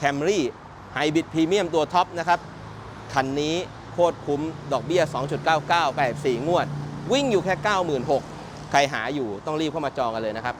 Camry Hybrid Premium ตัวท็อปนะครับ คันนี้โคตรคุ้มดอกเบี้ย 2.99 84 งวด วิ่งอยู่แค่ 96,000 ใครหาอยู่ต้องรีบเข้ามาจองกันเลยนะครับ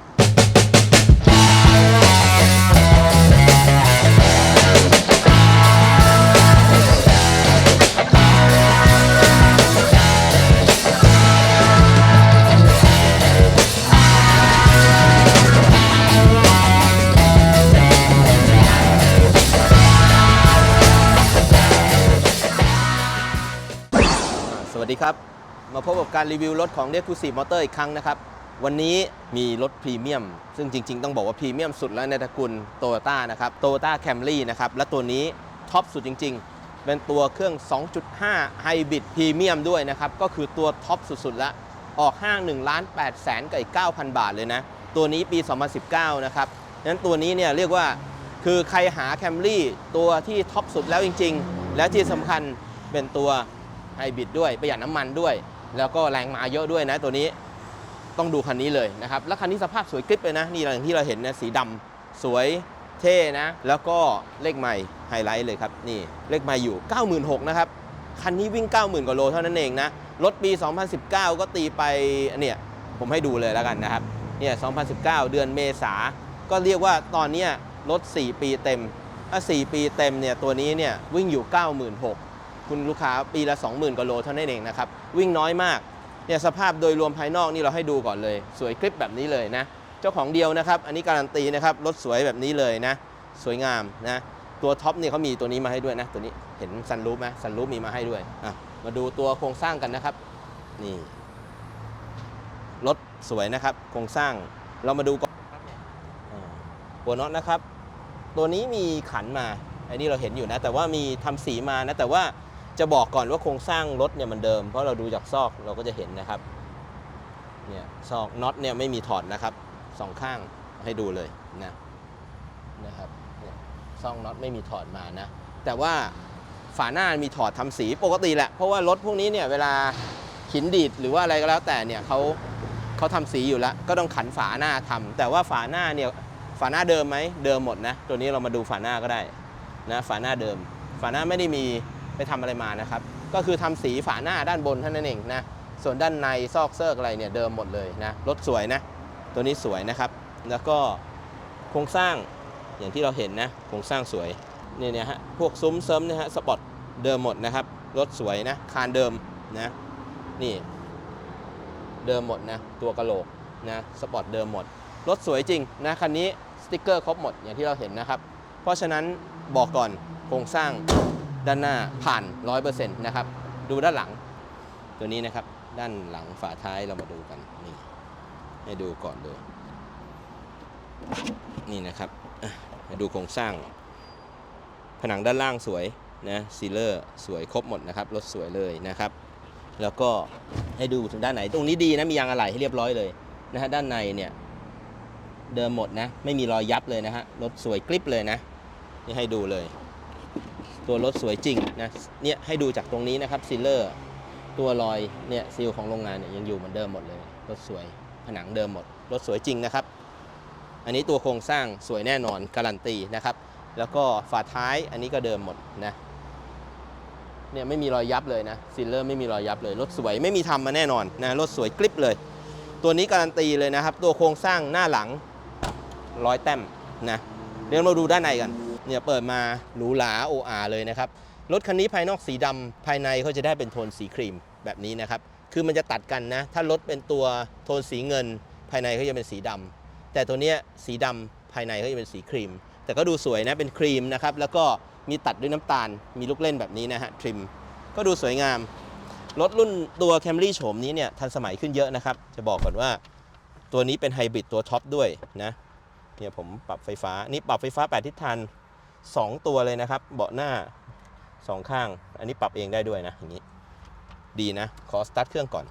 มาพบกับการรีวิวรถของ d e c u s i v e Motor อีกครั้งนะครับ วันนี้มีรถพรีเมียม ซึ่งจริง ๆ ต้องบอกว่าพรีเมียมสุดแล้วในตระกูลโตโยต้านะครับโตโยต้าแคมรี่นะครับ และตัวนี้ท็อปสุดจริง ๆ เป็นตัวเครื่อง 2.5 ไฮบริดพรีเมียมด้วยนะครับ ก็คือตัวท็อปสุดๆแล้วออกห้าง1ล้าน8แสนกับอีก9,000 บาทเลยนะ ตัวนี้ปี 2019 นะครับนั้นตัวนี้เนี่ยเรียกว่าคือใครหาแคมรี่ตัวที่ท็อปสุดแล้วจริง ๆ และที่สำคัญเป็นตัวไฮบริดด้วยประหยัดน้ำมันด้วย แล้วก็แรงมาเยอะด้วยนะตัวนี้ต้องดูคันนี้เลยนะครับ แล้วคันนี้สภาพสวยกริบเลยนะ นี่อย่างที่เราเห็นนะสีดำสวยเท่นะ แล้วก็เลขใหม่ไฮไลท์เลยครับ นี่เลขใหม่อยู่ 96,000นะครับ คันนี้วิ่ง 90,000กว่าโลเท่านั้นเองนะ รถปี 2019 ก็ตีไปเนี่ยผมให้ดูเลยแล้วกันนะครับ เนี่ย 2019 เดือนเมษา ก็เรียกว่าตอนเนี้ยรถ 4 ปีเต็มถ้า4ปีเต็มเนี่ยตัวนี้เนี่ยวิ่งอยู่ 96,000 คุณลูกค้าปีละ 20,000กว่าโลเท่านั้นเองนะครับวิ่งน้อยมากเนี่ยสภาพโดยรวมภายนอกนี่เราให้ดูก่อนเลย สวยคลิปแบบนี้เลยนะ เจ้าของเดียวนะครับ อันนี้การันตีนะครับรถสวยแบบนี้เลยนะ สวยงามนะตัวท็อปนี่เขามีตัวนี้มาให้ด้วยนะ ตัวนี้เห็นซันรูฟไหมซันรูฟมีมาให้ด้วยอะมาดูตัวโครงสร้างกันนะครับ นี่รถสวยนะครับ โครงสร้างเรามาดูก่อนหัวน็อตนะครับ ตัวนี้มีขันมาอันนี้เราเห็นอยู่นะ แต่ว่ามีทำสีมานะแต่ว่า จะบอกก่อนว่าโครงสร้างรถเนี่ยมันเดิม เพราะเราดูจากซอกเราก็จะเห็นนะครับเนี่ยซอกน็อตเนี่ยไม่มีถอดนะครับสองข้างให้ดูเลยนะนะครับซอกน็อตไม่มีถอดมานะแต่ว่าฝาหน้ามีถอดทำสีปกติแหละเพราะว่ารถพวกนี้เนี่ยเวลาหินดีดหรือว่าอะไรก็แล้วแต่เนี่ยเขาเขาทำสีอยู่แล้ว ก็ต้องขันฝาหน้าทำแต่ว่าฝาหน้าเนี่ยฝาหน้าเดิมไหมเดิมหมดนะตัวนี้เรามาดูฝาหน้าก็ได้นะฝาหน้าเดิม ฝาหน้าไม่ได้มี ไปทำอะไรมานะครับ ก็คือทำสีฝาหน้าด้านบนเท่านั้นเองนะ ส่วนด้านในซอกเซิร์กอะไรเนี่ยเดิมหมดเลยนะ รถสวยนะ ตัวนี้สวยนะครับ แล้วก็โครงสร้างอย่างที่เราเห็นนะ โครงสร้างสวย เนี่ยเนี่ยฮะ พวกซุ้มเซิร์มเนี่ยฮะ สปอร์ตเดิมหมดนะครับ รถสวยนะ คานเดิมนะ นี่ เดิมหมดนะ ตัวกระโหลกนะ สปอร์ตเดิมหมด รถสวยจริงนะ คันนี้สติกเกอร์ครบหมดอย่างที่เราเห็นนะครับ เพราะฉะนั้นบอกก่อนโครงสร้าง ด้านหน้าผ่าน 100%นะครับ ดูด้านหลัง ตัวนี้นะครับ ด้านหลังฝาท้ายเรามาดูกัน นี่ ให้ดูก่อนเลย นี่นะครับดูโครงสร้าง ผนังด้านล่างสวยนะซีเลอร์สวยครบหมดนะครับ รถสวยเลยนะครับ แล้วก็ให้ดูถึงด้านไหน ตรงนี้ดีนะ มียางอะไหล่ให้เรียบร้อยเลยนะฮะ ด้านในเนี่ยเดิมหมดนะ ไม่มีรอยยับเลยนะฮะ รถสวยกริบเลยนะ นี่ให้ดูเลย ตัวรถสวยจริงนะเนี่ยให้ดูจากตรงนี้นะครับซีเลอร์ตัวรอยเนี่ยซีลของโรงงานเนี่ยยังอยู่เหมือนเดิมหมดเลยรถสวยผนังเดิมหมดรถสวยจริงนะครับ อันนี้ตัวโครงสร้างสวยแน่นอนการันตีนะครับ แล้วก็ฝาท้ายอันนี้ก็เดิมหมดนะเนี่ยไม่มีรอยยับเลยนะซิลเลอร์ไม่มีรอยยับเลยรถสวยไม่มีทำมาแน่นอนนะรถสวยกริบเลย ตัวนี้การันตีเลยนะครับ ตัวโครงสร้างหน้าหลังร้อยแต้มนะเดี๋ยวเราดูด้านในกัน เนี่ยเปิดมาหรูหราโออาเลยนะครับ รถคันนี้ภายนอกสีดำภายในเขาจะได้เป็นโทนสีครีมแบบนี้นะครับ คือมันจะตัดกันนะ ถ้ารถเป็นตัวโทนสีเงิน ภายในเขาจะเป็นสีดำแต่ตัวเนี้ยสีดำภายในเขาจะเป็นสีครีม แต่ก็ดูสวยนะเป็นครีมนะครับ แล้วก็มีตัดด้วยน้ำตาล มีลูกเล่นแบบนี้นะฮะทริม ก็ดูสวยงาม รถรุ่นตัว Camry โฉมนี้เนี่ยทันสมัยขึ้นเยอะนะครับ จะบอกก่อนว่าตัวนี้เป็นไฮบริดตัวท็อปด้วยนะเนี่ยผมปรับไฟฟ้า นี่ปรับไฟฟ้า 8 ทิศทาง 2 ตัวเลยนะครับ เบาะหน้า 2 ข้าง อันนี้ปรับเองได้ด้วยนะอย่างนี้ ดีนะ ขอสตาร์ทเครื่องก่อน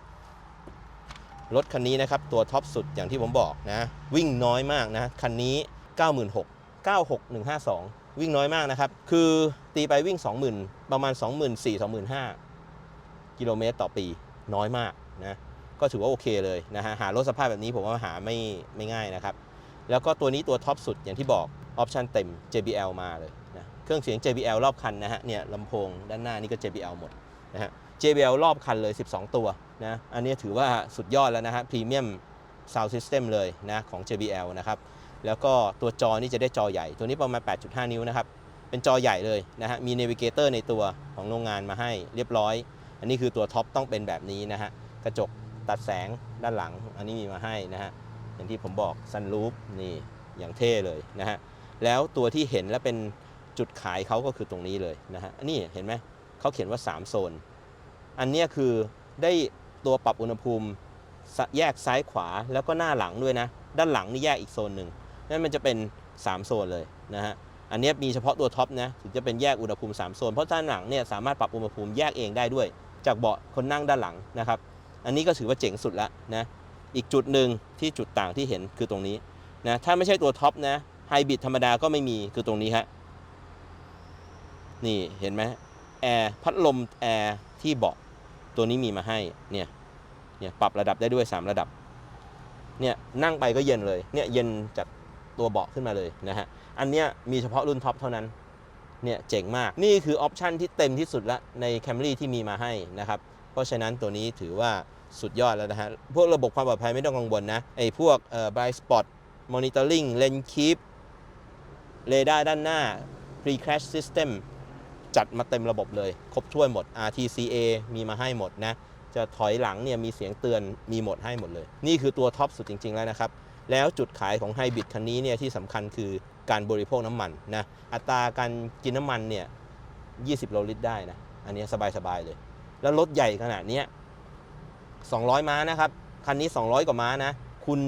รถคันนี้นะครับ ตัวท็อปสุดอย่างที่ผมบอกนะ วิ่งน้อยมากนะ คันนี้ 96 96152 วิ่งน้อยมากนะครับ คือตีไปวิ่ง 20,000 ประมาณ 24,000 25,000 กิโลเมตรต่อปีน้อยมากนะก็ถือว่าโอเคเลยนะฮะหารถสภาพแบบนี้ผมว่าหาไม่ไม่ง่ายนะครับ แล้วก็ตัวนี้ตัวท็อปสุดอย่างที่บอก ออปชันเต็ม JBL มาเลยนะเครื่องเสียง JBL รอบคันนะฮะเนี่ยลำโพงด้านหน้านี่ก็ JBL หมดนะฮะ JBL รอบคันเลย 12 ตัวนะอันนี้ถือว่าสุดยอดแล้วนะฮะพรีเมียม Sound System เลยนะของ JBL นะครับแล้วก็ตัวจอนี่จะได้จอใหญ่ ตัวนี้ประมาณ 8.5 นิ้วนะครับ เป็นจอใหญ่เลยนะฮะมี Navigator ในตัวของโรงงานมาให้เรียบร้อย อันนี้คือตัวท็อปต้องเป็นแบบนี้นะฮะกระจกตัดแสงด้านหลัง อันนี้มีมาให้นะฮะอย่างที่ผมบอกซันรูฟนี่อย่างเท่เลยนะฮะ แล้วตัวที่เห็นและเป็นจุดขายเขาก็คือตรงนี้เลยนะฮะนนี้เห็นไหมเขาเขียนว่า 3 โซน อันนี้คือได้ตัวปรับอุณหภูมิแยกซ้ายขวาแล้วก็หน้าหลังด้วยนะ ด้านหลังนี่แยกอีกโซนหนึ่งนั่นมันจะเป็น 3 โซนเลยนะฮะอันนี้มีเฉพาะตัวท็อปนะถึงจะเป็นแยกอุณหภูมิ 3 โซน เพราะด้านหลังเนี่ยสามารถปรับอุณหภูมิแยกเองได้ด้วย จากเบาะคนนั่งด้านหลังนะครับ อันนี้ก็ถือว่าเจ๋งสุดละนะอีกจุดหนึ่งที่จุดต่างที่เห็นคือตรงนี้นะถ้าไม่ใช่ตัวท็อปนะ ไฮบริดธรรมดาก็ไม่มีคือตรงนี้ฮะนี่เห็นไหมแอร์พัดลมแอร์ที่เบาะตัวนี้มีมาให้เนี่ยเนี่ยปรับระดับได้ด้วย 3 ระดับเนี่ยนั่งไปก็เย็นเลยเนี่ยเย็นจากตัวเบาะขึ้นมาเลยนะฮะอันเนี้ยมีเฉพาะรุ่นท็อปเท่านั้นเนี่ยเจ๋งมากนี่คือออปชันที่เต็มที่สุดละใน Camry ที่มีมาให้นะครับเพราะฉะนั้นตัวนี้ถือว่าสุดยอดแล้วนะฮะพวกระบบความปลอดภัยไม่ต้องกังวลนะไอ้พวกเอ่อ blind spot monitoring lane keep เรดาร์ด้านหน้า pre crash system จัดมาเต็มระบบเลย ครบถ้วนหมด RTCA มีมาให้หมดนะ จะถอยหลังเนี่ยมีเสียงเตือนมีหมดให้หมดเลย นี่คือตัวท็อปสุดจริง ๆ แล้วนะครับ แล้วจุดขายของไฮบริดคันนี้เนี่ยที่สำคัญคือการบริโภคน้ำมันนะ อัตราการกินน้ำมันเนี่ย 20 โลลิตรได้นะ อันนี้สบาย ๆ เลย แล้วรถใหญ่ขนาดนี้ 200 ม้านะครับ คันนี้ 200 กว่าม้านะ คุณ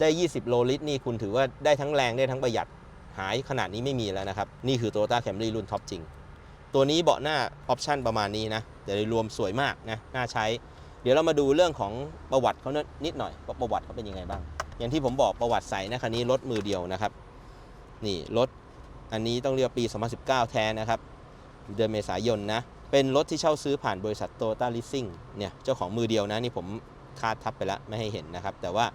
ได้ 20 โลลิตรนี่คุณถือว่าได้ทั้งแรงได้ทั้งประหยัด หายขนาดนี้ไม่มีแล้วนะครับ นี่คือ Toyota Camry รุ่นท็อปจริง ตัวนี้เบาะหน้าออปชันประมาณนี้นะแต่โดยรวมสวยมากนะน่าใช้ เดี๋ยวเรามาดูเรื่องของประวัติเขานิดหน่อยว่าประวัติเขาเป็นยังไงบ้าง อย่างที่ผมบอกประวัติใส่นะคันนี้รถมือเดียวนะครับ นี่รถอันนี้ต้องเรียกปี 2019 แท้นะครับ เดือนเมษายนนะ เป็นรถที่เช่าซื้อผ่านบริษัทโตต้าลิสซิ่งเนี่ยเจ้าของมือเดียวนะนี่ผมคาดทับไปแล้วไม่ให้เห็นนะครับ แต่ว่า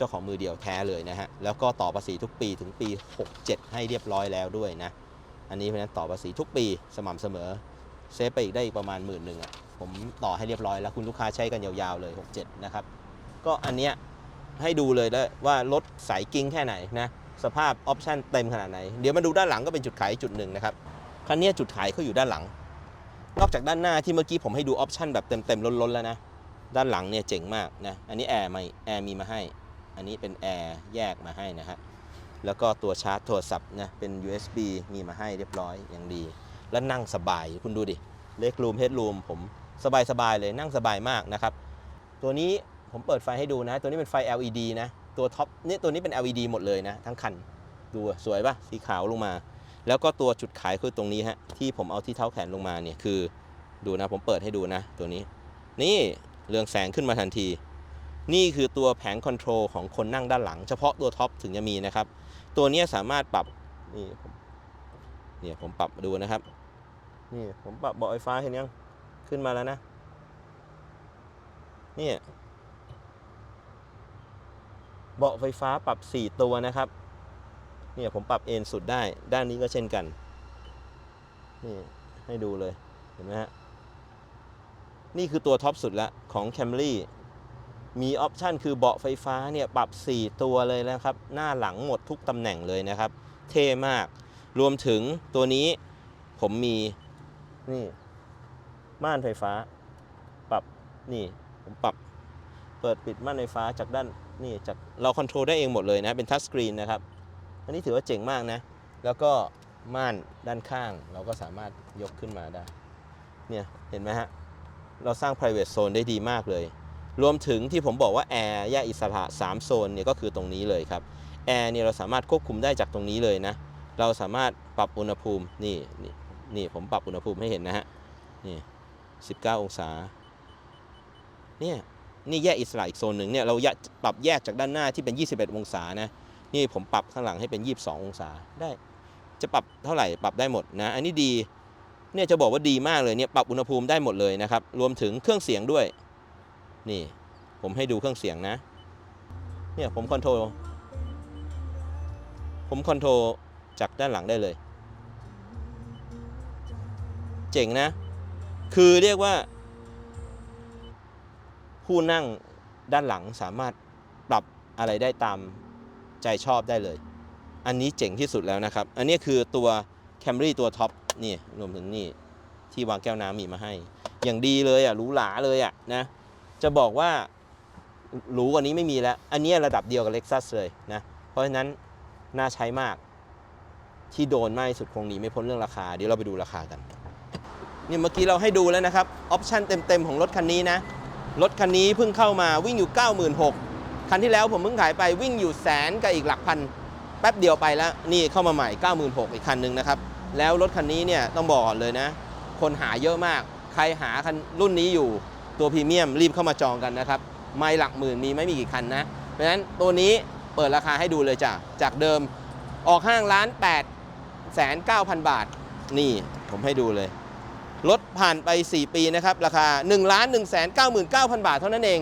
จ้าของมือเดียวแท้เลยนะฮะ แล้วก็ต่อภาษีทุกปีถึงปี 67 ให้เรียบร้อยแล้วด้วยนะ อันนี้เพราะฉะนั้นต่อภาษีทุกปีสม่ำเสมอ เซฟไปอีกได้อีกประมาณหมื่นหนึ่งอะ ผมต่อให้เรียบร้อยแล้วคุณลูกค้าใช้กันยาวๆเลย 67 นะครับ ก็อันเนี้ยให้ดูเลยแล้วว่ารถสายกิ้งแค่ไหนนะ สภาพออปชันเต็มขนาดไหน เดี๋ยวมาดูด้านหลังก็เป็นจุดขายจุดหนึ่งนะครับ คันนี้จุดขายเขาอยู่ด้านหลัง นอกจากด้านหน้าที่เมื่อกี้ผมให้ดูออปชันแบบเต็มๆล้นๆแล้วนะ ด้านหลังเนี่ยเจ๋งมากนะ อันนี้แอร์ม่แอร์มีมาให้ อันนี้เป็นแอร์แยกมาให้นะฮะ แล้วก็ตัวชาร์จโทรศัพท์นะ เป็น USB มีมาให้เรียบร้อยอย่างดี แล้วนั่งสบายคุณดูดิเล็กรูมเฮดรูมผมสบายๆเลยนั่งสบายมากนะครับ ตัวนี้ผมเปิดไฟให้ดูนะ ตัวนี้เป็นไฟ LED นะ ตัวท็อปนี่ตัวนี้เป็น LED หมดเลยนะ ทั้งคัน ดูสวยปะสีขาวลงมา แล้วก็ตัวจุดขายคือตรงนี้ฮะ ที่ผมเอาที่เท้าแขนลงมาเนี่ยคือ ดูนะผมเปิดให้ดูนะ ตัวนี้ นี่เรืองแสงขึ้นมาทันที นี่คือตัวแผงคอนโทรลของคนนั่งด้านหลัง เฉพาะตัวท็อปถึงจะมีนะครับ ตัวนี้สามารถปรับนี่ผมเนี่ยผมปรับดูนะครับนี่ผมปรับเบาะไฟฟ้าเห็นยังขึ้นมาแล้วนะเนี่ยเบาะไฟฟ้าปรับ 4 ตัวนะครับเนี่ยผมปรับเอนสุดได้ ด้านนี้ก็เช่นกัน นี่ให้ดูเลย เห็นไหมฮะ นี่คือตัวท็อปสุดละของ Camry มีออปชันคือเบาะไฟฟ้าเนี่ยปรับ 4 ตัวเลยนะครับ หน้าหลังหมดทุกตำแหน่งเลยนะครับ เท่มาก รวมถึงตัวนี้ผมมีนี่ม่านไฟฟ้า ปรับนี่ผมปรับเปิดปิดม่านไฟฟ้าจากด้านนี่จากเราคอนโทรลได้เองหมดเลยนะ เป็นทัชสกรีนนะครับ อันนี้ถือว่าเจ๋งมากนะ แล้วก็ม่านด้านข้างเราก็สามารถยกขึ้นมาได้ เนี่ย เห็นไหมฮะ เราสร้าง private zone ได้ดีมากเลย รวมถึงที่ผมบอกว่าแอร์แยกอิสระ 3 โซนเนี่ยก็คือตรงนี้เลยครับแอร์เนี่ยเราสามารถควบคุมได้จากตรงนี้เลยนะ เราสามารถปรับอุณหภูมินี่นี่นี่ผมปรับอุณหภูมิให้เห็นนะฮะนี่ 19 องศาเนี่ยนี่แยกอิสระอีกโซนหนึ่งเนี่ยเราแยกปรับแยกจากด้านหน้าที่เป็น 21 องศานะนี่ผมปรับข้างหลังให้เป็น 22 องศาได้ จะปรับเท่าไหร่ปรับได้หมดนะ อันนี้ดีเนี่ยจะบอกว่าดีมากเลยเนี่ยปรับอุณหภูมิได้หมดเลยนะครับรวมถึงเครื่องเสียงด้วย นี่ผมให้ดูเครื่องเสียงนะ เนี่ยผมคอนโทรล ผมคอนโทรลจากด้านหลังได้เลย เจ๋งนะ คือเรียกว่า ผู้นั่งด้านหลังสามารถปรับอะไรได้ตามใจชอบได้เลย อันนี้เจ๋งที่สุดแล้วนะครับ อันนี้คือตัว Camry ตัวท็อปนี่รวมถึงนี่ที่วางแก้วน้ำมีมาให้ อย่างดีเลยอะหรูหราเลยอะนะ จะบอกว่าหรูกว่านี้ไม่มีแล้ว อันนี้ระดับเดียวกับ Lexus เลยนะ เพราะฉะนั้นน่าใช้มาก ที่โดนมากที่สุดคงหนีไม่พ้นเรื่องราคา เดี๋ยวเราไปดูราคากัน นี่เมื่อกี้เราให้ดูแล้วนะครับ ออปชันเต็ม ๆ ของรถคันนี้นะ รถคันนี้เพิ่งเข้ามาวิ่งอยู่ 96,000คันที่แล้วผมเพิ่งขายไปวิ่งอยู่แสนกับอีกหลักพัน แป๊บเดียวไปแล้ว นี่เข้ามาใหม่ 96,000อีกคันหนึ่งนะครับ แล้วรถคันนี้เนี่ยต้องบอกก่อนเลยนะ คนหาเยอะมาก ใครหาคันรุ่นนี้อยู่ ตัวพรีเมียมรีบเข้ามาจองกันนะครับ ไม่หลักหมื่นมีไม่มีกี่คันนะ เพราะฉะนั้นตัวนี้เปิดราคาให้ดูเลยจ้ะ จากเดิมออกห้างล้าน8แสน9,000 บาท นี่ผมให้ดูเลยรถผ่านไป 4 ปีนะครับ ราคา1ล้าน1 9 9 0 0 0 บาทเท่านั้นเอง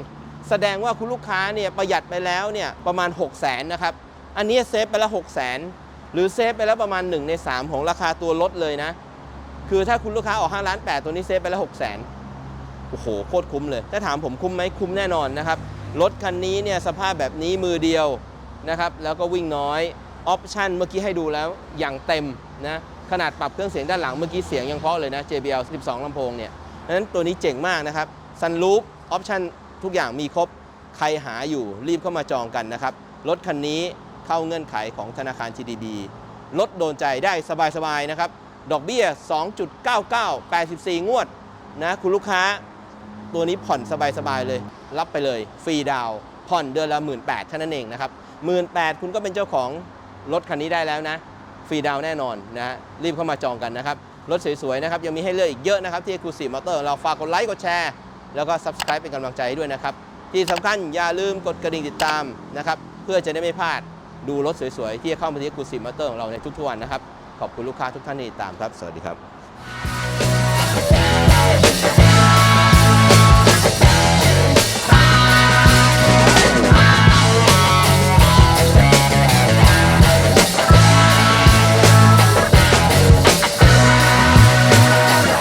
แสดงว่าคุณลูกค้าเนี่ยประหยัดไปแล้วเนี่ยประมาณ 6 0 0 0 0นนะครับ อันนี้เซฟไปแล้ว 6 0 0 0 0หรือเซฟไปแล้วประมาณ 1 ใน 3 ของราคาตัวรถเลยนะ คือถ้าคุณลูกค้าออก5ล้าน8ตัวนี้เซฟไปแล้ว 6 0 0 0 0 โอ้โหโคตรคุ้มเลย ถ้าถามผมคุ้มไหมคุ้มแน่นอนนะครับรถคันนี้เนี่ยสภาพแบบนี้มือเดียวนะครับแล้วก็วิ่งน้อยออปชันเมื่อกี้ให้ดูแล้วอย่างเต็มนะขนาดปรับเครื่องเสียงด้านหลังเมื่อกี้เสียงยังเพาะเลยนะ JBL 12ลำโพงเนี่ยนั้นตัวนี้เจ๋งมากนะครับซันรูฟออปชันทุกอย่างมีครบใครหาอยู่รีบเข้ามาจองกันนะครับ รถคันนี้เข้าเงื่อนไขของธนาคาร GDB ลดโดนใจได้สบายๆนะครับ ดอกเบี้ย 2.99 84 งวดนะคุณลูกค้า ตัวนี้ผ่อนสบายๆเลย รับไปเลยฟรีดาวผ่อนเดือนละ1 8ื่นเท่านั้นเองนะครับ1 8ื่นคุณก็เป็นเจ้าของรถคันนี้ได้แล้วนะฟรีดาวแน่นอนนะรีบเข้ามาจองกันนะครับ รถสวยๆนะครับยังมีให้เลือกอีกเยอะนะครับที่ Exclusive Motor เราฝากกดไลค์กดแชร์ แล้วก็ Subscribe เป็นกำลังใจให้ด้วยนะครับ ที่สำคัญอย่าลืมกดกระดิ่งติดตามนะครับเพื่อจะได้ไม่พลาดดูรถสวยๆ ที่จะเข้ามาที่ Exclusive Motor ของเราในทุกๆวันนะครับ ขอบคุณลูกค้าทุกท่านที่ติดตามครับ สวัสดีครับ